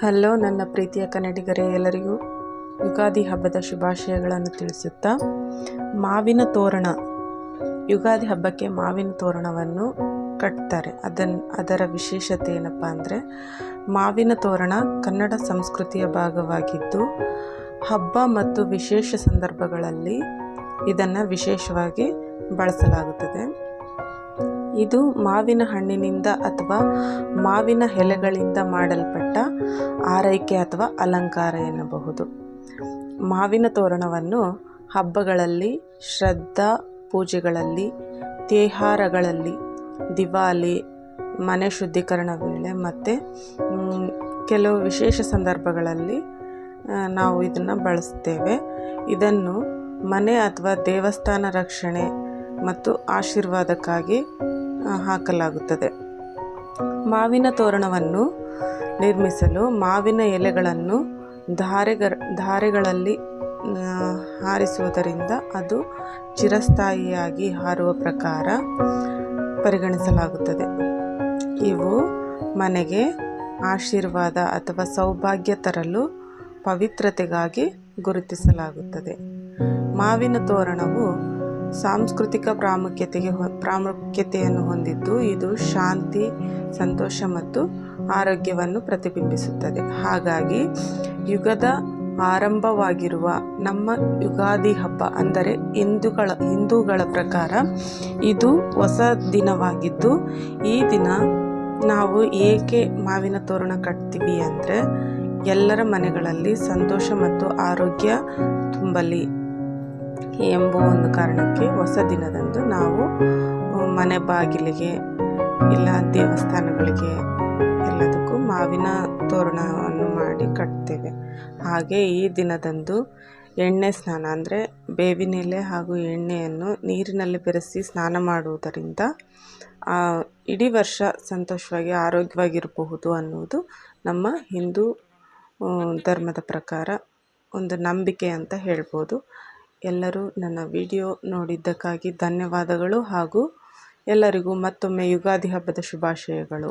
Hello ನನ್ನ ಪ್ರೀತಿಯ ಕನ್ನಡಿಗರೇ ಎಲ್ಲರಿಗೂ ಯುಗಾದಿ ಹಬ್ಬದ ಶುಭಾಶಯಗಳನ್ನು ತಿಳಿಸುತ್ತಾ, ಮಾವಿನ ತೋರಣ. ಯುಗಾದಿ ಹಬ್ಬಕ್ಕೆ ಮಾವಿನ ತೋರಣವನ್ನು ಕಟ್ತಾರೆ. ಅದನ್ನು ಅದರ ವಿಶೇಷತೆ ಏನಪ್ಪ ಅಂದರೆ, ಮಾವಿನ ತೋರಣ ಕನ್ನಡ ಸಂಸ್ಕೃತಿಯ ಭಾಗವಾಗಿದ್ದು, ಹಬ್ಬ ಮತ್ತು ವಿಶೇಷ ಸಂದರ್ಭಗಳಲ್ಲಿ ಇದನ್ನು ವಿಶೇಷವಾಗಿ ಬಳಸಲಾಗುತ್ತದೆ. ಇದು ಮಾವಿನ ಹಣ್ಣಿನಿಂದ ಅಥವಾ ಮಾವಿನ ಎಲೆಗಳಿಂದ ಮಾಡಲ್ಪಟ್ಟ ಆರೈಕೆ ಅಥವಾ ಅಲಂಕಾರ ಎನ್ನಬಹುದು. ಮಾವಿನ ತೋರಣವನ್ನು ಹಬ್ಬಗಳಲ್ಲಿ, ಶ್ರದ್ಧಾ ಪೂಜೆಗಳಲ್ಲಿ, ತೇಹಾರಗಳಲ್ಲಿ, ದಿವಾಲಿ, ಮನೆ ಶುದ್ಧೀಕರಣ ವೇಳೆ ಮತ್ತು ಕೆಲವು ವಿಶೇಷ ಸಂದರ್ಭಗಳಲ್ಲಿ ನಾವು ಇದನ್ನು ಬಳಸ್ತೇವೆ. ಇದನ್ನು ಮನೆ ಅಥವಾ ದೇವಸ್ಥಾನ ರಕ್ಷಣೆ ಮತ್ತು ಆಶೀರ್ವಾದಕ್ಕಾಗಿ ಹಾಕಲಾಗುತ್ತದೆ. ಮಾವಿನ ತೋರಣವನ್ನು ನಿರ್ಮಿಸಲು ಮಾವಿನ ಎಲೆಗಳನ್ನು ಧಾರೆಗ, ಧಾರೆಗಳಲ್ಲಿ ಹಾರಿಸುವುದರಿಂದ ಅದು ಚಿರಸ್ಥಾಯಿಯಾಗಿ ಹಾರುವ ಪ್ರಕಾರ ಪರಿಗಣಿಸಲಾಗುತ್ತದೆ. ಇವು ಮನೆಗೆ ಆಶೀರ್ವಾದ ಅಥವಾ ಸೌಭಾಗ್ಯ ತರಲು ಪವಿತ್ರತೆಗಾಗಿ ಗುರುತಿಸಲಾಗುತ್ತದೆ. ಮಾವಿನ ತೋರಣವು ಸಾಂಸ್ಕೃತಿಕ ಪ್ರಾಮುಖ್ಯತೆಗೆ ಪ್ರಾಮುಖ್ಯತೆಯನ್ನು ಹೊಂದಿದ್ದು ಇದು ಶಾಂತಿ, ಸಂತೋಷ ಮತ್ತು ಆರೋಗ್ಯವನ್ನು ಪ್ರತಿಬಿಂಬಿಸುತ್ತದೆ. ಹಾಗಾಗಿ ಯುಗದ ಆರಂಭವಾಗಿರುವ ನಮ್ಮ ಯುಗಾದಿ ಹಬ್ಬ ಅಂದರೆ ಹಿಂದೂಗಳ ಹಿಂದೂಗಳ ಪ್ರಕಾರ ಇದು ಹೊಸ ದಿನವಾಗಿದ್ದು, ಈ ದಿನ ನಾವು ಏಕೆ ಮಾವಿನ ತೋರಣ ಕಟ್ತೀವಿ ಅಂದರೆ ಎಲ್ಲರ ಮನೆಗಳಲ್ಲಿ ಸಂತೋಷ ಮತ್ತು ಆರೋಗ್ಯ ತುಂಬಲಿ. ಎಂಬ ಒಂದು ಕಾರಣಕ್ಕೆ ಹೊಸ ದಿನದಂದು ನಾವು ಮನೆ ಬಾಗಿಲಿಗೆ ಇಲ್ಲ ದೇವಸ್ಥಾನಗಳಿಗೆ ಎಲ್ಲದಕ್ಕೂ ಮಾವಿನ ತೋರಣವನ್ನು ಮಾಡಿ ಕಟ್ತೇವೆ. ಹಾಗೆ ಈ ದಿನದಂದು ಎಣ್ಣೆ ಸ್ನಾನ ಅಂದರೆ ಬೇವಿನೆಲೆ ಹಾಗೂ ಎಣ್ಣೆಯನ್ನು ನೀರಿನಲ್ಲಿ ಬೆರೆಸಿ ಸ್ನಾನ ಮಾಡುವುದರಿಂದ ಇಡೀ ವರ್ಷ ಸಂತೋಷವಾಗಿ ಆರೋಗ್ಯವಾಗಿರಬಹುದು ಅನ್ನುವುದು ನಮ್ಮ ಹಿಂದೂ ಧರ್ಮದ ಪ್ರಕಾರ ಒಂದು ನಂಬಿಕೆ ಅಂತ ಹೇಳ್ಬೋದು. ಎಲ್ಲರೂ ನನ್ನ ವಿಡಿಯೋ ನೋಡಿದ್ದಕ್ಕಾಗಿ ಧನ್ಯವಾದಗಳು ಹಾಗೂ ಎಲ್ಲರಿಗೂ ಮತ್ತೊಮ್ಮೆ ಯುಗಾದಿ ಹಬ್ಬದ ಶುಭಾಶಯಗಳು.